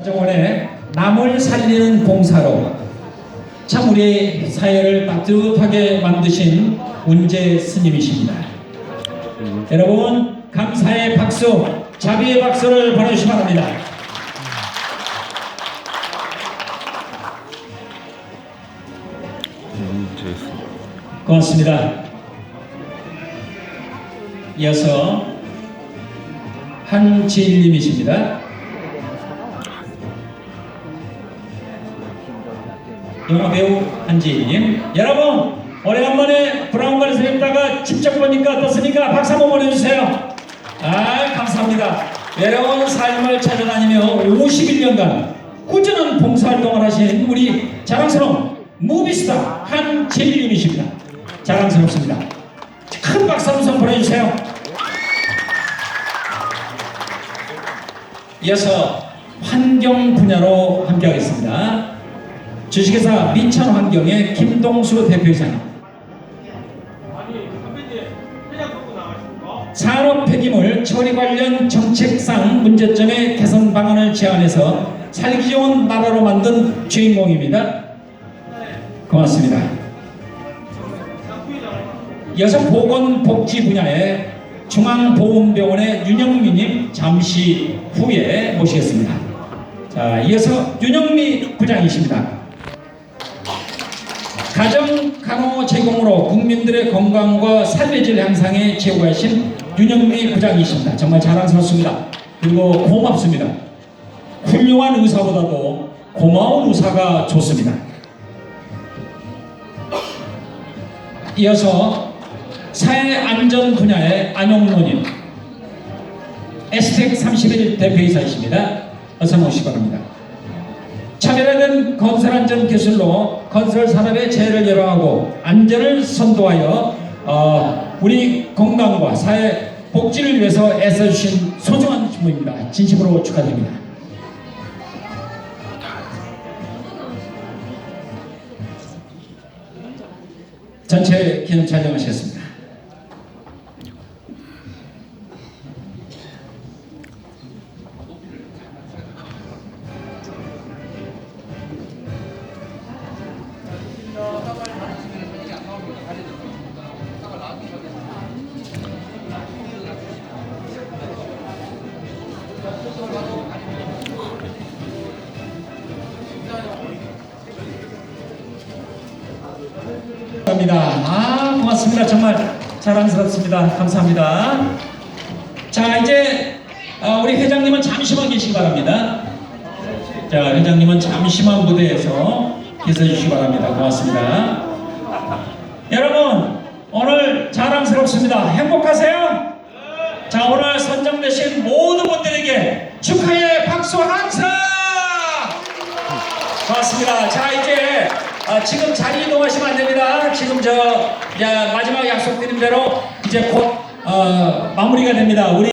정원에 남을 살리는 봉사로 참 우리 사회를 따뜻하게 만드신 운재 스님이십니다. 여러분 감사의 박수, 자비의 박수를 보내주시기 바랍니다. 고맙습니다. 이어서 한지일님이십니다. 영화 배우 한지일님. 여러분 오래간만에 브라운관에서 뵙다가 직접 보니까 어떻습니까? 박수 한번 보내주세요. 아 감사합니다. 외로운 삶을 찾아다니며 51년간 꾸준한 봉사활동을 하신 우리 자랑스러운 무비스타 한지일님이십니다. 자랑스럽습니다. 큰 박수 한번 보내주세요. 이어서 환경 분야로 함께하겠습니다. 주식회사 민천환경의 김동수 대표이사님. 산업 폐기물 처리 관련 정책상 문제점의 개선 방안을 제안해서 살기 좋은 나라로 만든 주인공입니다. 고맙습니다. 이어서 보건 복지 분야의 중앙보훈병원의 윤영미님 잠시 후에 모시겠습니다. 자, 이어서 윤영미 부장이십니다. 가정 간호 제공으로 국민들의 건강과 삶의 질 향상에 제고하신 윤영미 부장이십니다. 정말 자랑스럽습니다. 그리고 고맙습니다. 훌륭한 의사보다도 고마운 의사가 좋습니다. 이어서 사회 안전 분야의 안용로님 에스텍 31 대표이사이십니다. 어서 모시기 바랍니다. 차별화된 건설 안전 기술로 건설 산업의 재해를 예방하고 안전을 선도하여 어, 우리 건강과 사회 복지를 위해서 애써주신 소중한 분입니다. 진심으로 축하드립니다. 전체 기념 촬영하시겠습니다. 감사합니다. 아, 고맙습니다. 정말 자랑스럽습니다. 감사합니다. 자, 이제 어, 우리 회장님은 잠시만 계시기 바랍니다. 자, 회장님은 잠시만 무대에서 계셔 주시기 바랍니다. 고맙습니다. 여러분, 오늘 자랑스럽습니다. 행복하세요? 자, 오늘 선정되신 모든 분들에게 축하의 박수 항상! 고맙습니다. 자 이제 아, 지금 자리 이동하시면 안 됩니다. 지금 저 마지막 약속드린 대로 이제 곧 어, 마무리가 됩니다. 우리